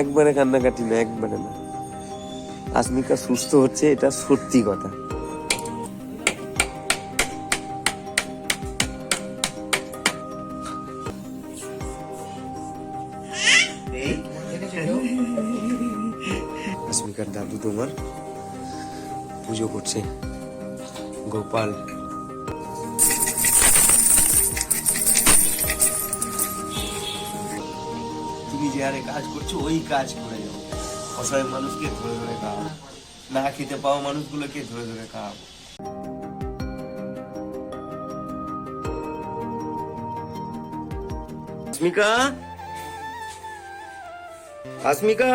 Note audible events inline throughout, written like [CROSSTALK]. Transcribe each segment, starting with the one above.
একবারে কান্নাকাটি না, একবারে না। আসমিকা সুস্থ হচ্ছে, এটা সত্যি কথা। আসমিকার দাদু তোমার? পুজো করছে। গোপাল তুমি কাজ করছ ওই কাজ করে যাও অসহায় মানুষকে ধরে ধরে খাওয়াবো। না খেতে পাওয়া মানুষগুলোকে ধরে ধরে খাওয়াবো। আসমিকা আসমিকা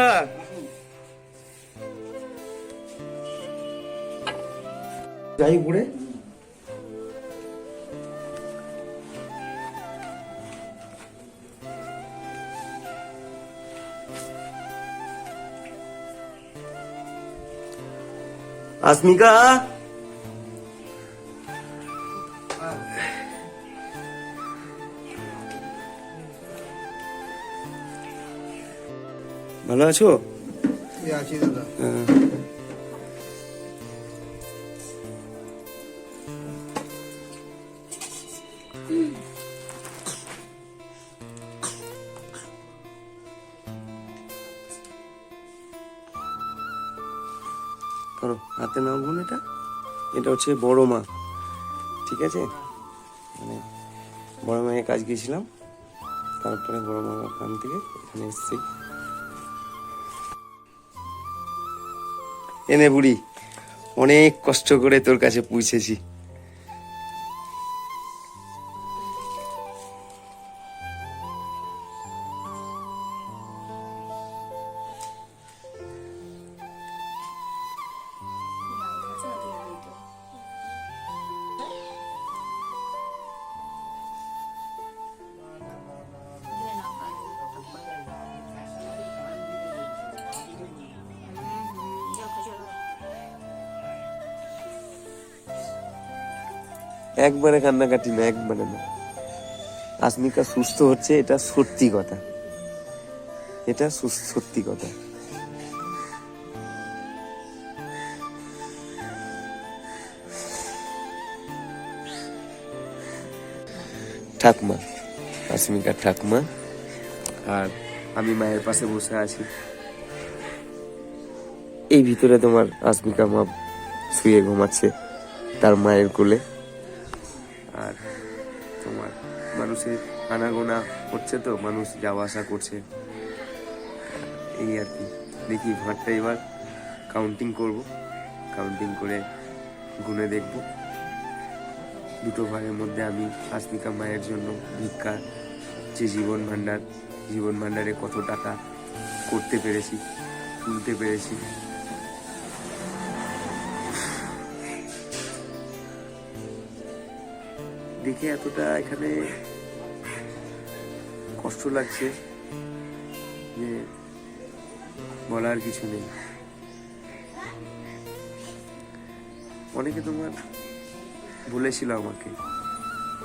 যাই উপরে আসমিকা ভালো আছো এই আছি দাদা হ্যাঁ। করো এটা হচ্ছে বড় মা। ঠিক আছে? মানে বড় মায়ের কাজ গিয়েছিলাম। তারপরে বড় মা ওখান থেকে এখানে এসেছি। এনে বুড়ি, অনেক কষ্ট করে তোর কাছে পৌঁছেছি। একবারে কান্নাকাটি না, একবারে না। আসমিকা সুস্থ হচ্ছে, এটা সত্যি কথা। এটা সত্যি কথা। ঠাকমা আসমিকার ঠাকমা, আর আমি মায়ের পাশে বসে আছি। এই ভিতরে তোমার আসমিকা মা শুয়ে ঘুমাচ্ছে, তার মায়ের কোলে। আনাগোনা হচ্ছে তো, মানুষ যাওয়া আসা করছে। এই আর কি। দেখি ভাঁটটা এবার কাউন্টিং করব। কাউন্টিং করে গুনে দেখব। দুটো ভাগের মধ্যে আমি আসমিকা মায়ের জন্য ভিক্ষা যে জীবন ভাণ্ডার, জীবন ভাণ্ডারে কত টাকা করতে পেরেছি, তুলতে পেরেছি। দেখে এতটা এখানে কষ্ট লাগছে যে বলার কিছু নেই। অনেকে তোমার বলেছিল আমাকে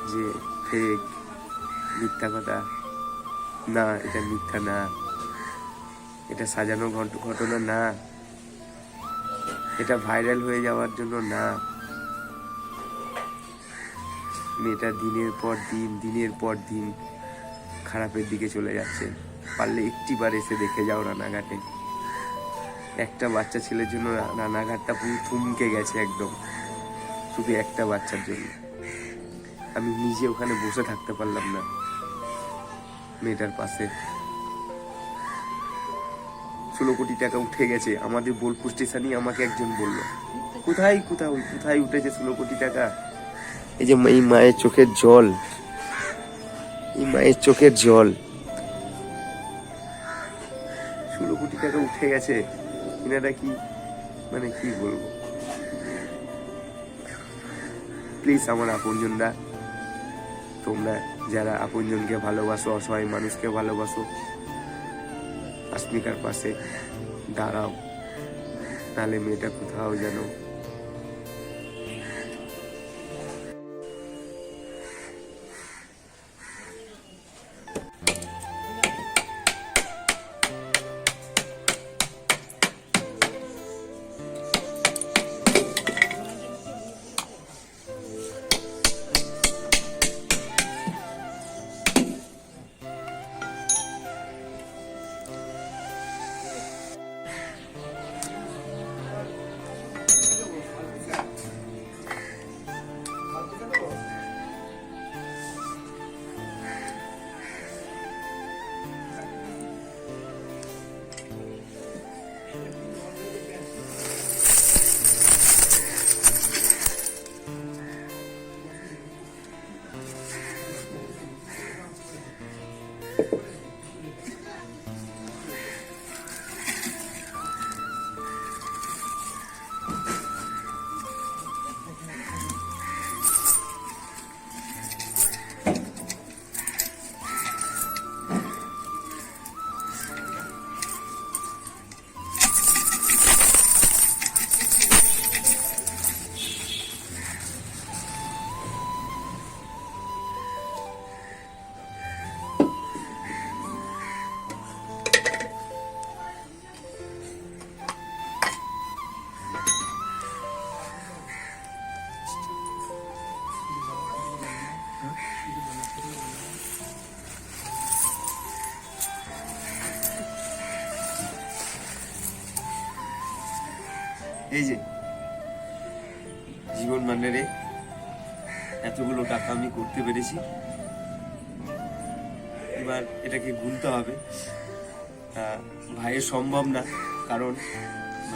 যে ফেক মিথ্যা কথা। না, এটা মিথ্যা না। এটা সাজানো ঘট- ঘটনা না। এটা ভাইরাল হয়ে যাওয়ার জন্য না। মেয়েটা দিনের পর দিন, দিনের পর দিন। খারাপের দিকে চলে যাচ্ছে। পারলে একটিবার এসে দেখে যাও রানাঘাটে। একটা বাচ্চা ছেলের জন্য রানাঘাটটা পুরো থমকে গেছে একদম। শুধু একটা বাচ্চার জন্য। আমি নিজে ওখানে বসে থাকতে পারলাম না। মেয়েটার পাশে। ষোলো কোটি টাকা উঠে গেছে। আমাদের বোলপুর স্টেশনই আমাকে একজন বলল, কোথায় কোথায় কোথায় উঠেছে ষোলো কোটি টাকা? এই যে এই মায়ের চোখের জল। এই মায়ের চোখের জল। ষোলো কোটি টাকা উঠে গেছে। এনারা কি মানে কি বলব? প্লিজ আমার আপনজনরা, তোমরা যারা আপনজনকে ভালোবাসো, অসহায় মানুষকে ভালোবাসো, আসমিকার পাশে দাঁড়াও। তাহলে মেয়েটা কোথাও যেন এই যে, জীবন মান্ডারে এতগুলো টাকা আমি করতে পেরেছি। এবার এটাকে গুনতে হবে। ভাইয়ের সম্ভব না, কারণ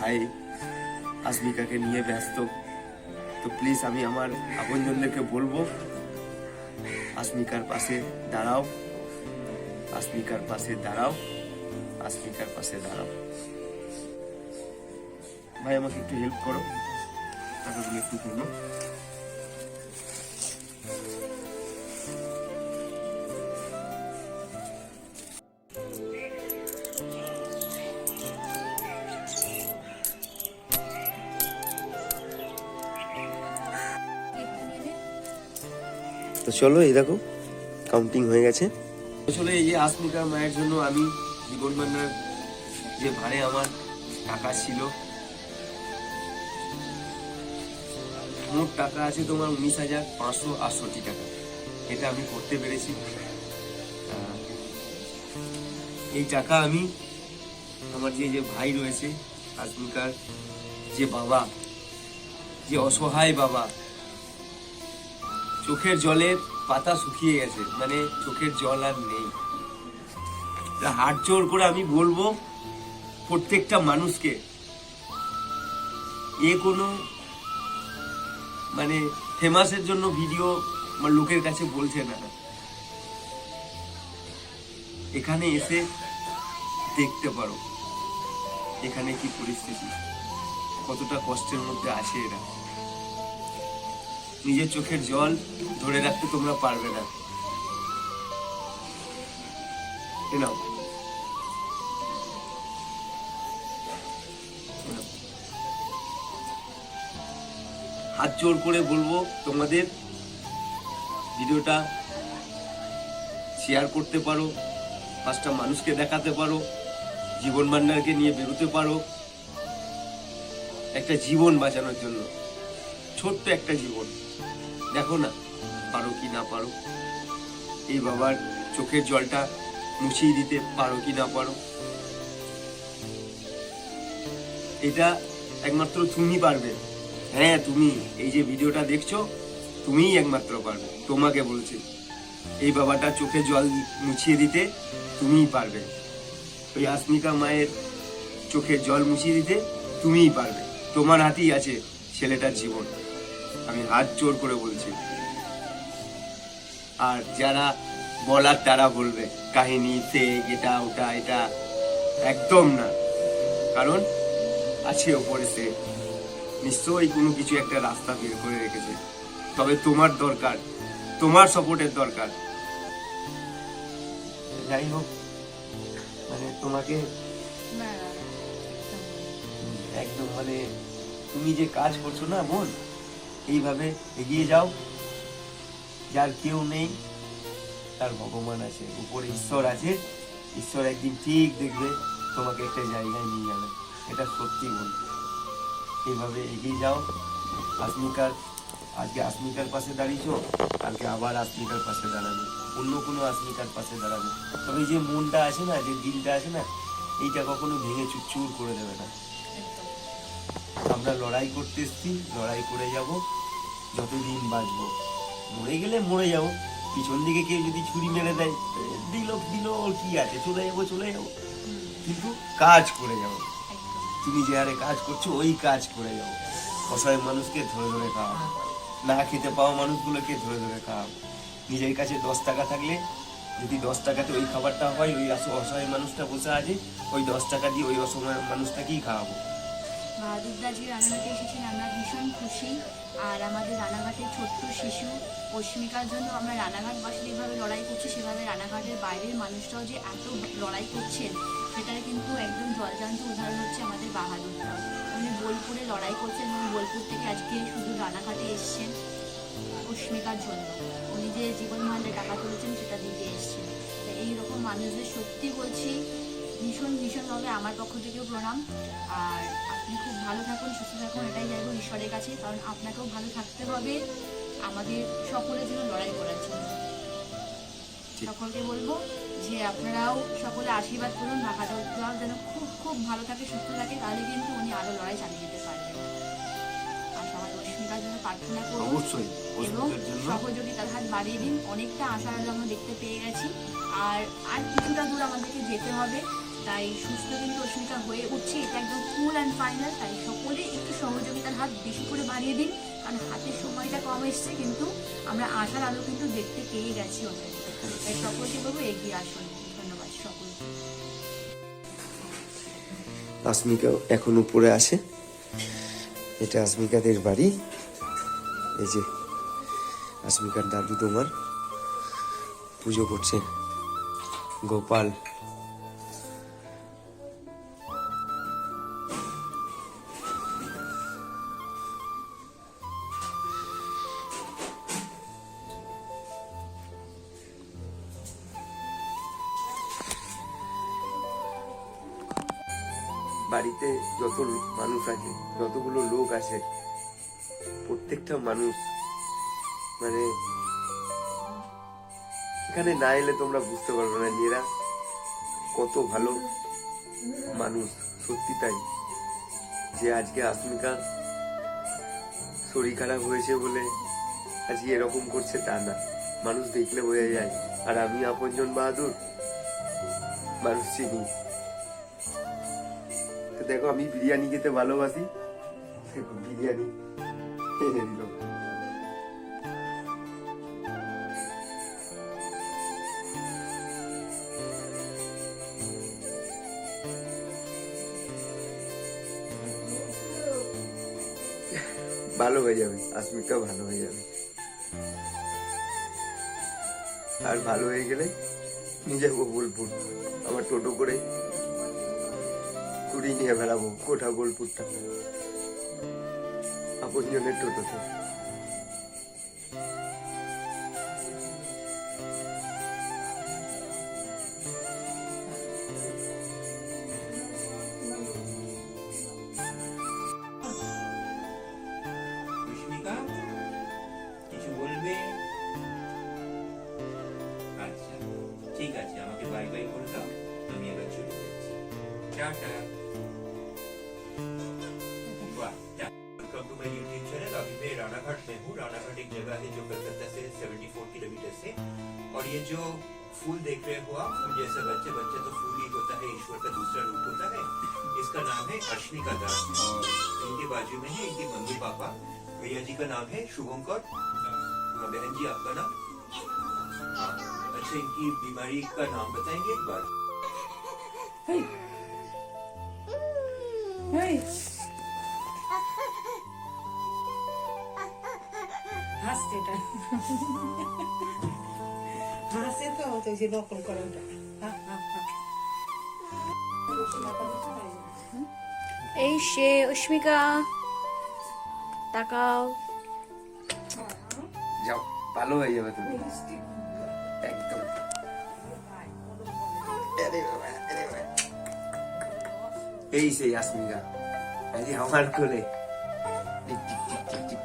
ভাই আসমিকাকে নিয়ে ব্যস্ত। তো প্লিজ আমি আমার আপনজনদেরকে বলব আসমিকার পাশে দাঁড়াও। আসমিকার পাশে দাঁড়াও। আসমিকার পাশে দাঁড়াও। ভাই আমাকে একটু হেল্প করো। টাকাগুলো একটু তুলো। তো চলো এই দেখো কাউন্টিং হয়ে গেছে। আসলে এই যে আসমিকার মায়ের জন্য আমি জীবন বান্নার যে ভারে আমার টাকা ছিল মোট টাকা আছে তোমার উনিশ হাজার পাঁচশো আটষট্টি টাকা। এটা আমি করতে পেরেছি। এই টাকা আমি আমার যে যে ভাই রয়েছে আসমিকার যে বাবা, যে অসহায় বাবা, চোখের জলের পাতা শুকিয়ে গেছে। মানে চোখের জল আর নেই। হাত জোর করে আমি বলব, প্রত্যেকটা মানুষকে, এ কোনো মানে ফেমাসের জন্য ভিডিও লোকের কাছে বলছে না। এখানে এসে দেখতে পারো, এখানে কি পরিস্থিতি, কতটা কষ্টের মধ্যে আছে এরা। নিজের চোখের জল ধরে রাখতে তোমরা পারবে না। এ হাত জোর করে বলব তোমাদের ভিডিওটা শেয়ার করতে পারো, পাঁচটা মানুষকে দেখাতে পারো, জীবন ভান্ডারকে নিয়ে বেরোতে পারো, একটা জীবন বাঁচানোর জন্য, ছোট্ট একটা জীবন। দেখো না, পারো কি না পারো। এই বাবার চোখের জলটা মুছিয়ে দিতে পারো কি না পারো। এটা একমাত্র তুমি পারবে। হ্যাঁ তুমি এই যে ভিডিওটা দেখছ, তুমিই একমাত্র পারবে। তোমাকে বলছি, এই বাবাটা চোখে জল মুছিয়ে দিতে তুমিই পারবে। ওই আসমিকা মায়ের চোখে জল মুছিয়ে দিতে তুমিই পারবে। তোমার হাতেই আছে ছেলেটার জীবন। আমি হাত জোর করে বলছি। আর যারা বলার তারা বলবে, কাহিনী সে এটা, ওটা, এটা, একদম না। কারণ আছে ওপরে সে নিশ্চয়ই কোনো কিছু একটা রাস্তা বের করে রেখেছে। তবে তোমার দরকার তোমার সাপোর্টের দরকার। যাই হোক মানে তোমাকে একদম মানে তুমি যে কাজ করছ না বোন এইভাবে এগিয়ে যাও। যার কেউ নেই তার ভগবান আছে উপরে ঈশ্বর আছে। ঈশ্বর একদিন ঠিক দেখবে তোমাকে একটা জায়গায় নিয়ে যাবে। এটা সত্যি বল এইভাবে এগিয়ে যাও। আসমিকার আজকে আসমিকার পাশে দাঁড়িয়েছো কালকে আবার আসমিকার পাশে দাঁড়াবে। অন্য কোনো আসমিকার পাশে দাঁড়াবে। তবে যে মনটা আছে না যে দিলটা আছে না এইটা কখনো ভেঙে চুরচুর করে দেবে না। আমরা লড়াই করতে এসছি লড়াই করে যাব যতদিন বাঁচবো। মরে গেলে মরে যাব। পিছন দিকে কেউ যদি ছুরি মেরে দেয় দিল দিল কি আছে? চলে যাব চলে যাব। কিন্তু কাজ করে যাব। তুমি যে হারে কাজ করছ, ওই কাজ করে যাও। অসহায় মানুষকে ধরে ধরে খাওয়াবো না খেতে পাওয়া মানুষগুলোকে ধরে ধরে খাওয়াবো নিজের কাছে দশ টাকা থাকলে, যদি দশ টাকাতে ওই খাবারটা হয়, ওই অস- অসহায় মানুষটা বসে আছে, ওই দশ টাকা দিয়ে ওই অসহায় মানুষটাকেই খাওয়াবো। বাহাদুরদাজি রানাঘাটে এসেছেন আমরা ভীষণ খুশি। আর আমাদের রানাঘাটের ছোট্ট শিশু অস্মিকার জন্য আমরা রানাঘাটবাসী যেভাবে লড়াই করছি। সেভাবে রানাঘাটের বাইরের মানুষরাও যে এত লড়াই করছেন সেটার কিন্তু একদম জলজান্ত উদাহরণ হচ্ছে আমাদের বাহাদুরদা উনি বোলপুরে লড়াই করছেন এবং বোলপুর থেকে আজকে শুধু রানাঘাটে এসছেন অস্মিকার জন্য। উনি যে জীবন টাকা তুলেছেন সেটা দিতে এসছেন। তো এইরকম মানুষদের সত্যি বলছি ভীষণ ভীষণভাবে আমার পক্ষ থেকেও প্রণাম। আর আপনি খুব ভালো থাকুন সুস্থ থাকুন এটাই চাইব ঈশ্বরের কাছে কারণ আপনাকেও ভালো থাকতে হবে। আমাদের সকলের জন্য লড়াই করার জন্য। সকলকে বলব যে আপনারাও সকলে আশীর্বাদ করুন ঢাকাটা বাহাদুররাও যেন খুব খুব ভালো থাকে সুস্থ থাকে তাহলে কিন্তু উনি আরও লড়াই চালিয়ে যেতে পারবেন। জন্য প্রার্থনা করুন অবশ্যই এবং সহযোগিতার হাত বাড়িয়ে দিন। অনেকটা আশার আলো আমরা দেখতে পেয়ে গেছি। আর আর কিছুটা দূর আমাদেরকে যেতে হবে তাই সুস্থ কিন্তু হয়ে উঠছে। এটা একদম ফুল অ্যান্ড ফাইনাল তাই সকলে একটু সহযোগিতার হাত বেশি করে বাড়িয়ে দিন। কারণ হাতের সময়টা কম এসছে, কিন্তু আমরা আশার আলো কিন্তু দেখতে পেয়ে গেছি অলরেডি তাই সকলকে বলব এগিয়ে আসুন। ধন্যবাদ সকলকে। আসমিকা এখন উপরে আসে। এটা আসমিকাদের বাড়ি। এই যে আসমিকার দাদু তোমার। পুজো করছে গোপাল। মানুষ। মানে এখানে না এলে তোমরা বুঝতে পারবে না যে কত ভালো মানুষ, সত্যি তাই। যে আজকে আসমিকা শরীর খারাপ হয়েছে বলে আজকে এরকম করছে তা না। মানুষ দেখলে বোঝা যায়, আর আমি আপনজন বাহাদুর, মানুষ চিনি। দেখো, আমি বিরিয়ানি খেতে ভালোবাসি। বিরিয়ানি দিল। ভালো হয়ে যাবে আসমিকা ভালো হয়ে যাবে। আর ভালো হয়ে গেলে নিয়ে যাব বোলপুর আমার টোটো করে কুড়ি নিয়ে বেড়াবো, কোঠা বোলপুরটা। আপনজনের টোটোতে। नाम है शुभंकर हाँ, बहन जी आपका नाम हाँ, अच्छा इनकी बीमारी का नाम बताएंगे एक बार হাসছে এটা হাসে তো তো সে দখল করে ওটা হা, হা, হা। এই সে অস্মিকা তাকাও যাও ভালো হয়ে যাবে তুমি। একদম। এই সেই আসমিকা। আজি আমার কোলে। টিক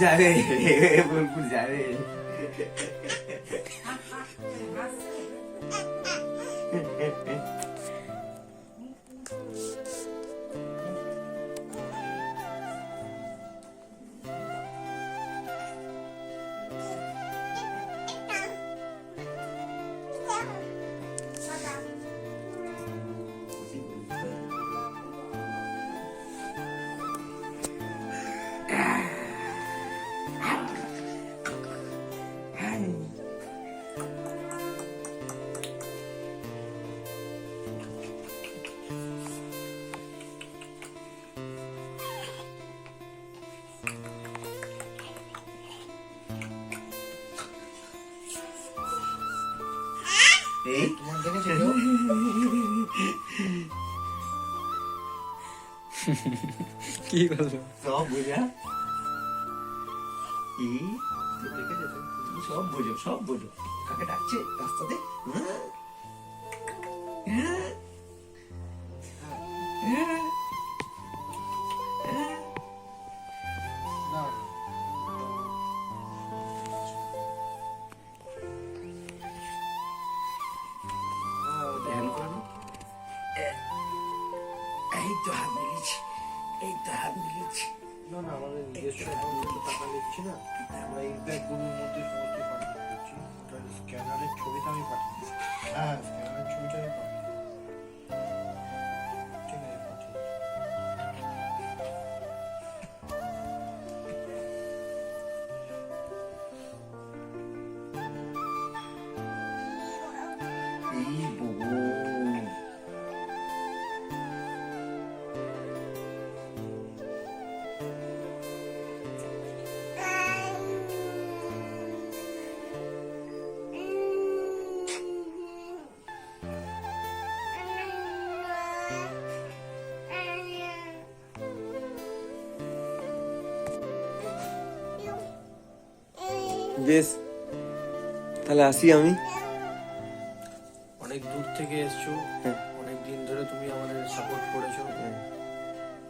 যাবে বোলপুর যাবে কি বলব সব বোঝা এই সব বুঝো সব বোঝো কাকে ডাকছে রাস্তাতে নিচ্ছি না আমরা ইম্প্যাক্ট গ্রুপের মধ্যে সমস্ত পাঠিয়ে দিচ্ছি। স্ক্যানারের ছবিটা আমি পাঠিয়ে হ্যাঁ স্ক্যানারের ছবিটা আমি বেশ। তাহলে আসি আমি। অনেক দূর থেকে এসছো। হ্যাঁ। অনেক দিন ধরে তুমি আমাদের সাপোর্ট করেছ।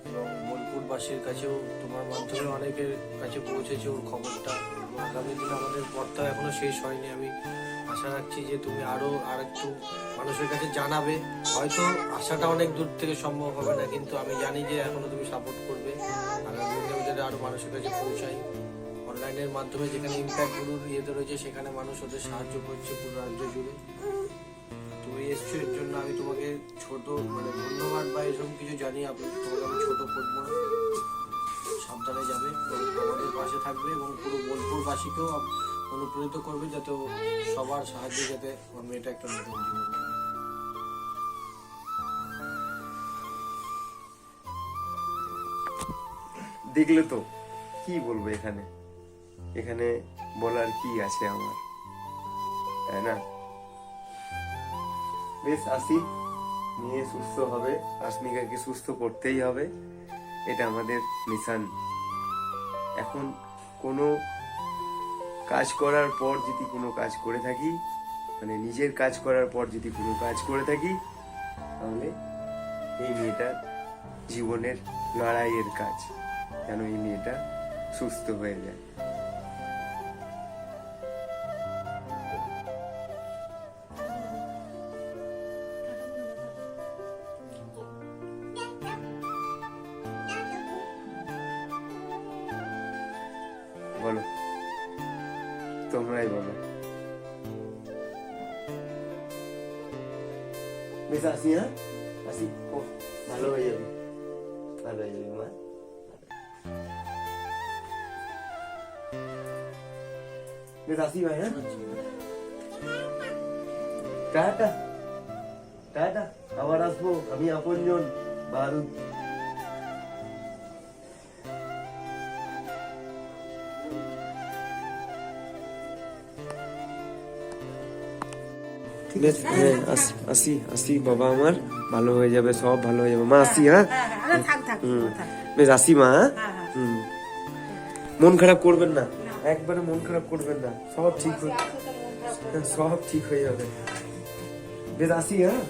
এবং বোলপুরবাসীর কাছেও তোমার মাধ্যমে অনেকের কাছে পৌঁছেছে ওর খবরটা। আগামী দিনে আমাদের পথটা এখনও শেষ হয়নি। আমি আশা রাখছি যে তুমি আরও আর একটু মানুষের কাছে জানাবে। হয়তো আশাটা অনেক দূর থেকে সম্ভব হবে না কিন্তু আমি জানি যে এখনও তুমি সাপোর্ট করবে। আগামী দিনে ওদের আরও মানুষের কাছে পৌঁছাই। অনলাইনের মাধ্যমে যেখানে ইম্প্যাক্টগুলোর ইয়েতে রয়েছে, সেখানে মানুষ ওদের সাহায্য করছে পুরো রাজ্য জুড়ে। তুমি এসছো, এর জন্য আমি তোমাকে ছোট মানে ধন্যবাদ বা এরকম কিছু জানি আপনি তোমাকে আমি ছোট করব না। সাবধানে যাবে আমাদের পাশে থাকবে এবং পুরো বোলপুরবাসীকেও অনুপ্রেরিত করবে যাতে সবার সাহায্যে যাতে আমার মেয়েটা একটা নতুন জীবন দেখলে তো, কি বলব এখানে? এখানে বলার কি আছে আমার? তাই না? বেশ, আসি। নিয়ে সুস্থ হবে আসমিকাকে সুস্থ করতেই হবে। এটা আমাদের মিশন। এখন কোনো কাজ করার পর যদি কোনো কাজ করে থাকি মানে নিজের কাজ করার পর যদি কোনো কাজ করে থাকি, তাহলে এই মেয়েটার জীবনের লড়াইয়ের কাজ, যেন এই মেয়েটা সুস্থ হয়ে যায়। আসি ভাই হ্যাঁ টাটা টাটা আবার আসব আমি আপনজন বারুদ হ্যাঁ, আসি আসি বাবা আমার ভালো হয়ে যাবে সব ভালো হয়ে যাবে মা আসি হ্যাঁ হ্যাঁ থাক থাক হুম বেশ আসি মা হ্যাঁ? হ্যাঁ হ্যাঁ হুম মন খারাপ করবেন না একবারে মন খারাপ করবেন না। সব ঠিক হয়ে হ্যাঁ, সব ঠিক হয়ে যাবে। বেশ আসি হ্যাঁ?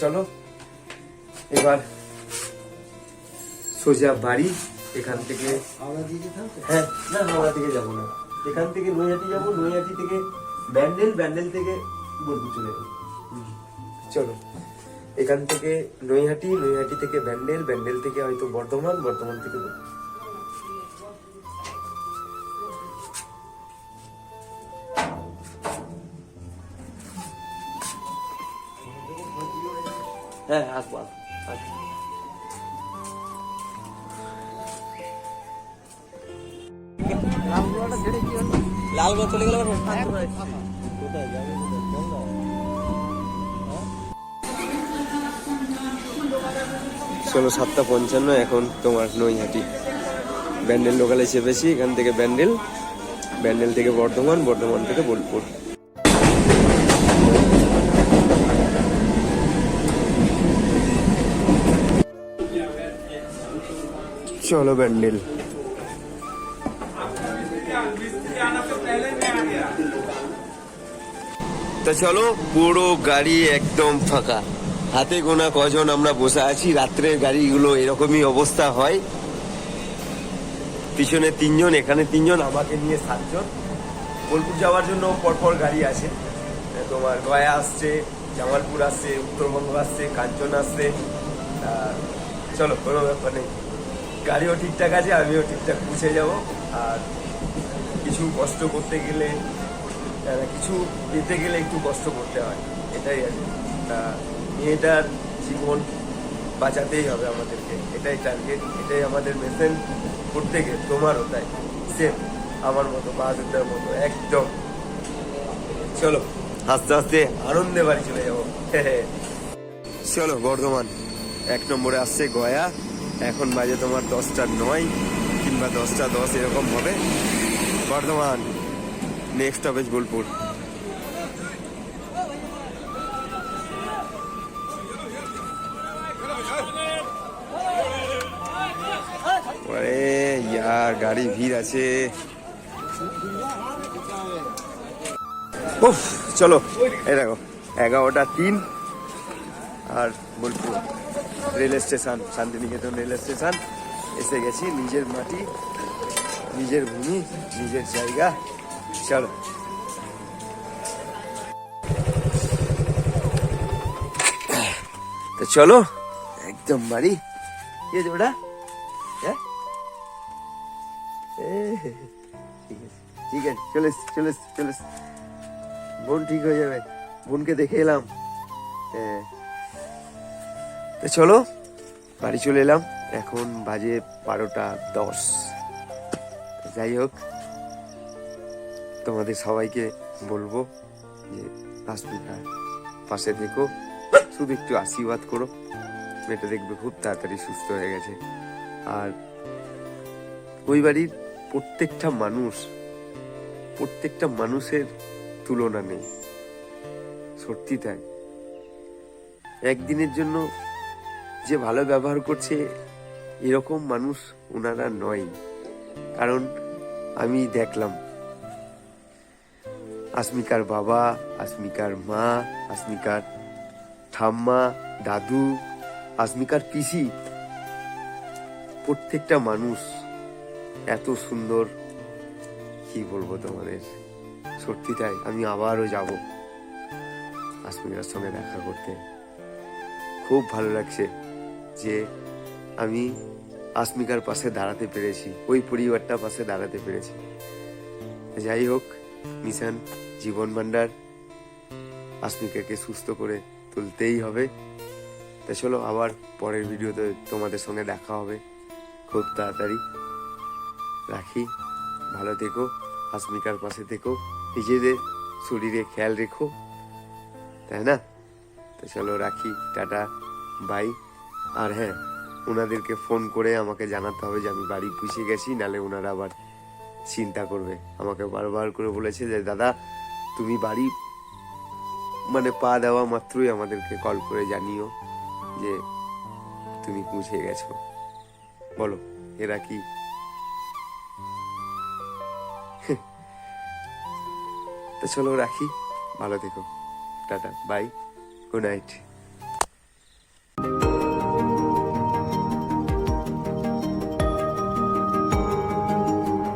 চলো এবার সোজা বাড়ি এখান থেকে হ্যাঁ না হাওড়া থেকে যাব না। এখান থেকে নৈহাটি যাব নৈহাটি থেকে ব্যান্ডেল ব্যান্ডেল থেকে বোলপুর চলে যাব। চলো এখান থেকে নৈহাটি নৈহাটি থেকে ব্যান্ডেল ব্যান্ডেল থেকে হয়তো বর্ধমান বর্ধমান থেকে হ্যাঁ আসব আসব আসব ষোলো সাতটা পঞ্চান্ন এখন তোমার নৈহাটি। ব্যান্ডেল লোকালে চেপেছি এখান থেকে ব্যান্ডেল। ব্যান্ডেল থেকে বর্ধমান বর্ধমান থেকে বোলপুর। চলো ব্যান্ডেল। তা চলো, পুরো গাড়ি একদম ফাঁকা। হাতে গোনা কজন আমরা বসে আছি রাত্রের গাড়িগুলো এরকমই অবস্থা হয়। পিছনে তিনজন, এখানে তিনজন, আমাকে নিয়ে সাতজন। বোলপুর যাওয়ার জন্য পরপর গাড়ি আছে। তোমার গয়া আসছে, জামালপুর আসছে, উত্তরবঙ্গ আসছে, কাঞ্চন আসছে। চলো, কোনো ব্যাপার নেই। গাড়িও ঠিকঠাক আছে, আমিও ঠিকঠাক পৌঁছে যাব। আর কিছু কষ্ট করতে গেলে কিছু পেতে গেলে একটু কষ্ট করতে হয়, এটাই আর মেয়েটার জীবন বাঁচাতেই হবে আমাদেরকে, এটাই টার্গেট এটাই আমাদের মেসেন গেলে তোমারও তাই। সেম আমার মতো বাহাদুরটার মতো, একদম। চলো আস্তে আস্তে আনন্দে বাড়ি চলে যাব। [LAUGHS] চলো, বর্ধমান। এক নম্বরে আসছে গয়া। এখন বাজে তোমার দশটা নয় কিংবা দশটা দশ এরকম হবে। Bardhaman next stoppage Bolpur. ইয়ার, গাড়ি ভিড় আছে। চলো, এই দেখো, এগারোটা তিন আর Bolpur. Rail station Santiniketan rail station এসে গেছি নিজের মাটি নিজের ভূমি নিজের জায়গা চলো তো চলো একদম বাড়ি কি হ্যাঁ ঠিক আছে ঠিক আছে চলে চলে চলে। বোন ঠিক হয়ে যাবে বোনকে দেখে এলাম হ্যাঁ তো চলো, বাড়ি চলে এলাম। এখন বাজে বারোটা দশ। যাই হোক, তোমাদের সবাইকে বলব যে রাসমিকার পাশে থেকো শুধু একটু আশীর্বাদ করো। মেয়েটা দেখবে খুব তাড়াতাড়ি সুস্থ হয়ে গেছে। আর ওই বাড়ির প্রত্যেকটা মানুষ, প্রত্যেকটা মানুষের তুলনা নেই। সত্যি তাই। একদিনের জন্য যে ভালো ব্যবহার করছে, এরকম মানুষ ওনারা নয়। কারণ আমি দেখলাম, আসমিকার বাবা, আসমিকার মা, আসমিকার ঠাম্মা, দাদু, আসমিকার পিসি, প্রত্যেকটা মানুষ এত সুন্দর, কি বলব তোমাদের? সত্যি তাই, আমি আবারও যাব আসমিকার সঙ্গে দেখা করতে। খুব ভালো লাগছে। যে আমি আসমিকার পাশে দাঁড়াতে পেরেছি, ওই পরিবারটা পাশে দাঁড়াতে পেরেছি। যাই হোক, মিশন জীবন ভান্ডার আসমিকাকে সুস্থ করে তুলতেই হবে। তা চলো, আবার পরের ভিডিওতে তোমাদের সঙ্গে দেখা হবে। খুব তাড়াতাড়ি। রাখি, ভালো থেকো, আসমিকার পাশে থেকো, নিজেদের শরীরে খেয়াল রেখো, তাই না? তো চলো, রাখি, টাটা, বাই। আর হ্যাঁ ওনাদেরকে ফোন করে আমাকে জানাতে হবে যে আমি বাড়ি পুষে গেছি, নালে ওনারা আবার চিন্তা করবে। আমাকে বারবার করে বলেছে যে, দাদা, তুমি বাড়ি মানে পা দেওয়া মাত্রই আমাদেরকে কল করে জানিও যে তুমি পৌঁছে গেছো। বলো, এরা কি? [LAUGHS] চলো রাখি। ভালো থেকো। Tata, bye. Good night.